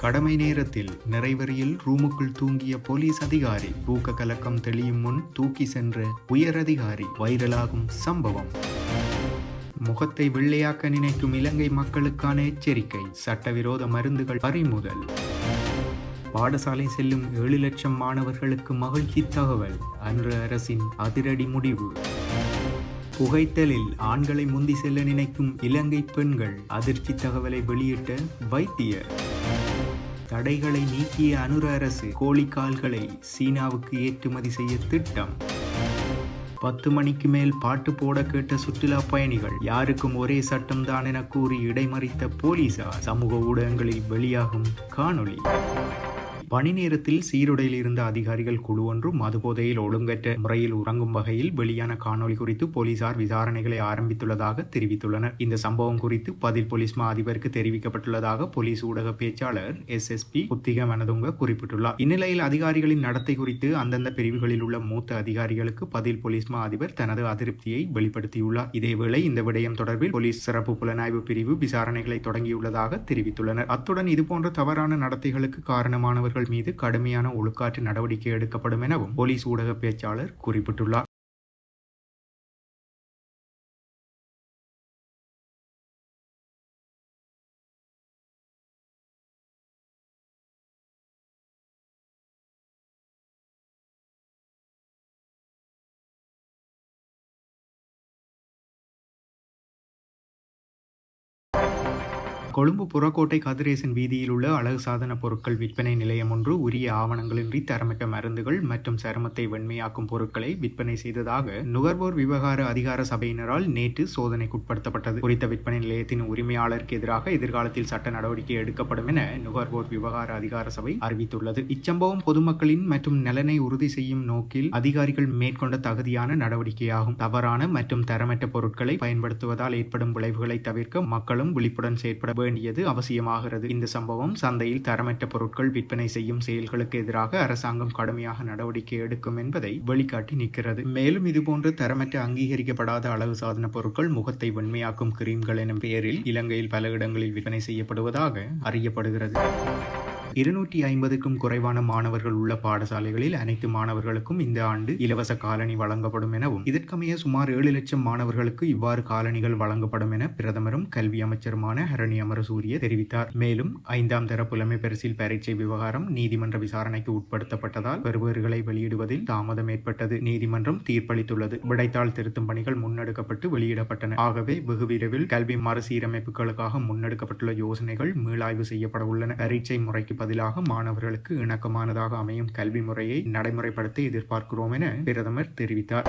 கடமை நேரத்தில் நிறைவரியில் ரூமுக்குள் தூங்கிய போலீஸ் அதிகாரி தூக்க கலக்கம் தெளியும் முன் தூக்கி சென்ற உயர் அதிகாரி வைரலாகும் சம்பவம். முகத்தை வெள்ளையாக்க நினைக்கும் இலங்கை மக்களுக்கான எச்சரிக்கை சட்டவிரோத மருந்துகள் பறிமுதல். பாடசாலை செல்லும் ஏழு லட்சம் மாணவர்களுக்கு மகிழ்ச்சி தகவல் அன்று அரசின் அதிரடி முடிவு. புகைத்தலில் ஆண்களை முந்தி செல்ல நினைக்கும் இலங்கை பெண்கள் அதிர்ச்சி தகவலை வெளியிட்ட வைத்தியர். தடைகளை நீக்கிய அனுர அரசு கோழிக்கால்களை சீனாவுக்கு ஏற்றுமதி செய்ய திட்டம். பத்து மணிக்கு மேல் பாட்டு போட கேட்ட சுற்றுலா பயணிகள் யாருக்கும் ஒரே சட்டம்தான் என கூறி இடைமறித்த போலீசார் சமூக ஊடகங்களில் வெளியாகும் காணொளி. பணி நேரத்தில் சீருடையில் இருந்த அதிகாரிகள் குழு ஒன்றும் மதுபோதையில் ஒழுங்கற்ற முறையில் உறங்கும் வகையில் வெளியான காணொளி குறித்து போலீசார் விசாரணைகளை ஆரம்பித்துள்ளதாக தெரிவித்துள்ளனர். இந்த சம்பவம் குறித்து பதில் போலீஸ் மா அதிபருக்கு தெரிவிக்கப்பட்டுள்ளதாக போலீஸ் ஊடக பேச்சாளர் S S P Buddhika Manathunga குறிப்பிட்டுள்ளார். இந்நிலையில் அதிகாரிகளின் நடத்தை குறித்து அந்தந்த பிரிவுகளில் உள்ள மூத்த அதிகாரிகளுக்கு பதில் போலீஸ் மா அதிபர் தனது அதிருப்தியை வெளிப்படுத்தியுள்ளார். இதேவேளை இந்த விடயம் தொடர்பில் போலீஸ் சிறப்பு புலனாய்வு பிரிவு விசாரணைகளை தொடங்கியுள்ளதாக தெரிவித்துள்ளனர். அத்துடன் இதுபோன்ற தவறான நடத்தைகளுக்கு காரணமானவர்கள் மீது கடுமையான ஒழுக்காற்று நடவடிக்கை எடுக்கப்படும் எனவும் போலீஸ் ஊடக பேச்சாளர் குறிப்பிட்டுள்ளார். கொழும்பு புறக்கோட்டை கதிரேசன் வீதியில் உள்ள அழகு சாதன பொருட்கள் விற்பனை நிலையம் ஒன்று உரிய ஆவணங்களின்றி தரமிட்ட மருந்துகள் மற்றும் சருமத்தை வெண்மையாக்கும் பொருட்களை விற்பனை செய்ததாக நுகர்வோர் விவகார அதிகார சபையினரால் நேற்று சோதனைக்குட்படுத்தப்பட்டது. குறித்த விற்பனை நிலையத்தின் உரிமையாளருக்கு எதிராக எதிர்காலத்தில் சட்ட நடவடிக்கை எடுக்கப்படும் என நுகர்வோர் விவகார அதிகார சபை அறிவித்துள்ளது. இச்சம்பவம் பொதுமக்களின் மற்றும் நலனை உறுதி செய்யும் நோக்கில் அதிகாரிகள் மேற்கொண்ட தகுதியான நடவடிக்கையாகும். தவறான மற்றும் தரமற்ற பொருட்களை பயன்படுத்துவதால் ஏற்படும் விளைவுகளை தவிர்க்க மக்களும் விழிப்புடன் செயற்பட வேண்டியது அவசியமாகிறது. இந்த சம்பவம் சந்தையில் தரமற்ற பொருட்கள் விற்பனை செய்யும் செயல்களுக்கு எதிராக அரசாங்கம் கடுமையாக நடவடிக்கை எடுக்கும் என்பதை வெளிக்காட்டி நிற்கிறது. மேலும் இதுபோன்ற தரமற்ற அங்கீகரிக்கப்படாத அழகு சாதன பொருட்கள் முகத்தை வெண்மையாக்கும் கிரீம்கள் எனும் பெயரில் இலங்கையில் பல இடங்களில் விற்பனை செய்யப்படுவதாக அறியப்படுகிறது. இருநூற்றி ஐம்பதுக்கும் குறைவான மாணவர்கள் உள்ள பாடசாலைகளில் அனைத்து மாணவர்களுக்கும் இந்த ஆண்டு இலவச காலணி வழங்கப்படும் எனவும் இதற்கமைய சுமார் ஏழு லட்சம் மாணவர்களுக்கு இவ்வாறு காலணிகள் வழங்கப்படும் என பிரதமரும் கல்வி அமைச்சருமான ஹரணி அமரசூரிய தெரிவித்தார். மேலும் ஐந்தாம் தர புலமை பரிசில் பரீட்சை விவகாரம் நீதிமன்ற விசாரணைக்கு உட்படுத்தப்பட்டதால் பெறுபேறுகளை வெளியிடுவதில் தாமதம் ஏற்பட்டது. நீதிமன்றம் தீர்ப்பளித்துள்ளது. விடைத்தாள் திருத்தும் பணிகள் முன்னெடுக்கப்பட்டு வெளியிடப்பட்டன. ஆகவே வெகு விரைவில் கல்வி மறுசீரமைப்புகளுக்காக முன்னெடுக்கப்பட்டுள்ள யோசனைகள் மீளாய்வு செய்யப்பட உள்ளன பரீட்சை முறைக்கு பதிலாக மாணவர்களுக்கு இணக்கமானதாக அமையும் கல்வி முறையை நடைமுறைப்படுத்த எதிர்பார்க்கிறோம் என பிரதமர் தெரிவித்தார்.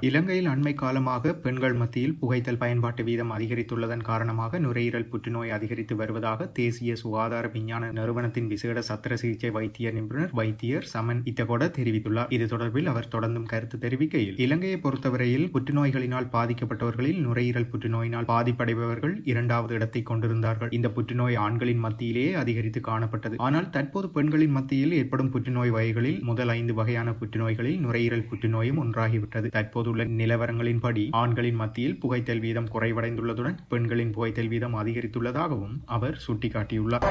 இலங்கையில் அண்மை காலமாக பெண்கள் மத்தியில் புகைத்தல் பயன்பாட்டு வீதம் அதிகரித்துள்ளதன் காரணமாக நுரையீரல் புற்றுநோய் அதிகரித்து வருவதாக தேசிய சுகாதார விஞ்ஞான நிறுவனத்தின் விசேட சத்திர சிகிச்சை வைத்திய நிபுணர் வைத்தியர் சமன் இத்தகோட தெரிவித்துள்ளார். இது தொடர்பில் அவர் தொடர்ந்தும் கருத்து தெரிவிக்கையில் இலங்கையை பொறுத்தவரையில் புற்றுநோய்களினால் பாதிக்கப்பட்டவர்களில் நுரையீரல் புற்றுநோயினால் பாதிப்படைபவர்கள் இரண்டாவது இடத்தை கொண்டிருந்தார்கள். இந்த புற்றுநோய் ஆண்களின் மத்தியிலேயே அதிகரித்து காணப்பட்டது. ஆனால் தற்போது பெண்களின் மத்தியில் ஏற்படும் புற்றுநோய் வகைகளில் முதல் ஐந்து வகையான புற்றுநோய்களில் நுரையீரல் புற்றுநோயும் ஒன்றாகிவிட்டது. தற்போது தற்போதுள்ள நிலவரங்களின்படி ஆண்களின் மத்தியில் புகைத்தல் வீதம் குறைவடைந்துள்ளதுடன் பெண்களின் புகைத்தல் வீதம் அதிகரித்துள்ளதாகவும் அவர் சுட்டிக்காட்டியுள்ளார்.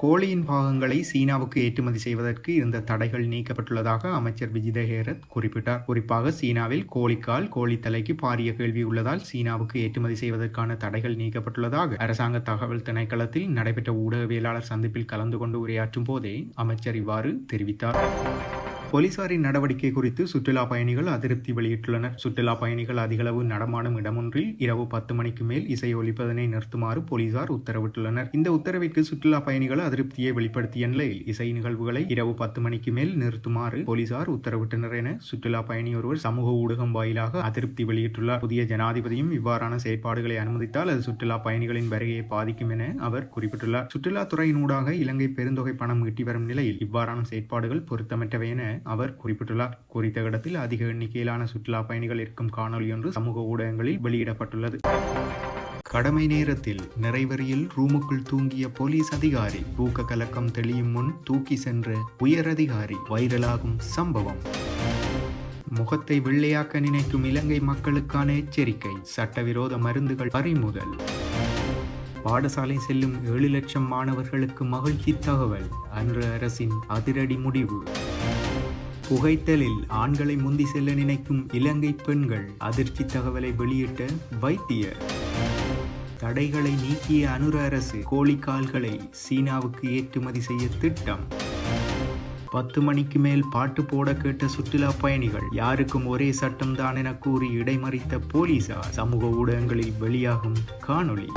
கோழியின் பாகங்களை சீனாவுக்கு ஏற்றுமதி செய்வதற்கு இருந்த தடைகள் நீக்கப்பட்டுள்ளதாக அமைச்சர் விஜித ஹேரத் குறிப்பிட்டார். குறிப்பாக சீனாவில் கோழிக்கால் கோழித்தலைக்கு பாரிய கேள்வி உள்ளதால் சீனாவுக்கு ஏற்றுமதி செய்வதற்கான தடைகள் நீக்கப்பட்டுள்ளதாக அரசாங்க தகவல் திணைக்களத்தில் நடைபெற்ற ஊடகவியலாளர் சந்திப்பில் கலந்து கொண்டு உரையாற்றும் போதே அமைச்சர் இவ்வாறு தெரிவித்தார். போலீசாரின் நடவடிக்கை குறித்து சுற்றுலா பயணிகள் அதிருப்தி வெளியிட்டுள்ளனர். சுற்றுலா பயணிகள் அதிகளவு நடமாடும் இடமொன்றில் இரவு பத்து மணிக்கு மேல் இசை ஒலிப்பதனை நிறுத்துமாறு போலீசார் உத்தரவிட்டுள்ளனர். இந்த உத்தரவிற்கு சுற்றுலா பயணிகள் அதிருப்தியை வெளிப்படுத்திய நிலையில் இசை நிகழ்வுகளை இரவு பத்து மணிக்கு மேல் நிறுத்துமாறு போலீசார் உத்தரவிட்டனர் என சுற்றுலா பயணி ஒருவர் சமூக ஊடகம் வாயிலாக அதிருப்தி வெளியிட்டுள்ளார். புதிய ஜனாதிபதியும் இவ்வாறான செயற்பாடுகளை அனுமதித்தால் அது சுற்றுலா பயணிகளின் வருகையை பாதிக்கும் என அவர் குறிப்பிட்டுள்ளார். சுற்றுலாத்துறையினூடாக இலங்கை பெருந்தொகை பணம் ஈட்டி வரும் நிலையில் இவ்வாறான செயற்பாடுகள் பொருத்தமற்றவை என அவர் குறிப்பிட்டுள்ளார். குறித்த இடத்தில் அதிக எண்ணிக்கையிலான சுற்றுலா பயணிகள் இருக்கும் காணொலி ஒன்று சமூக ஊடகங்களில் வெளியிடப்பட்டுள்ளது. கடமை நேரத்தில் நிறைவரியில் ரூமுக்குள் தூங்கிய போலீஸ் அதிகாரி தூக்க கலக்கம் தெளியும் முன் தூக்கி சென்ற உயர் அதிகாரி வைரலாகும் சம்பவம். முகத்தை வெள்ளையாக்க நினைக்கும் இலங்கை மக்களுக்கான எச்சரிக்கை சட்டவிரோத மருந்துகள் பறிமுதல். பாடசாலை செல்லும் ஏழு லட்சம் மாணவர்களுக்கு மகிழ்ச்சி தகவல் அன்று அரசின் அதிரடி முடிவு. புகைத்தலில் ஆண்களை முந்தி செல்ல நினைக்கும் இலங்கை பெண்கள் அதிர்ச்சி தகவலை வெளியிட்ட வைத்தியர். தடைகளை நீக்கிய அனுர அரசு கோழிக்கால்களை சீனாவுக்கு ஏற்றுமதி செய்ய திட்டம். பத்து மணிக்கு மேல் பாட்டு போட கேட்ட சுற்றுலா பயணிகள் யாருக்கும் ஒரே சட்டம்தான் என கூறி இடைமறித்த போலீசார் சமூக ஊடகங்களில் வெளியாகும் காணொளி.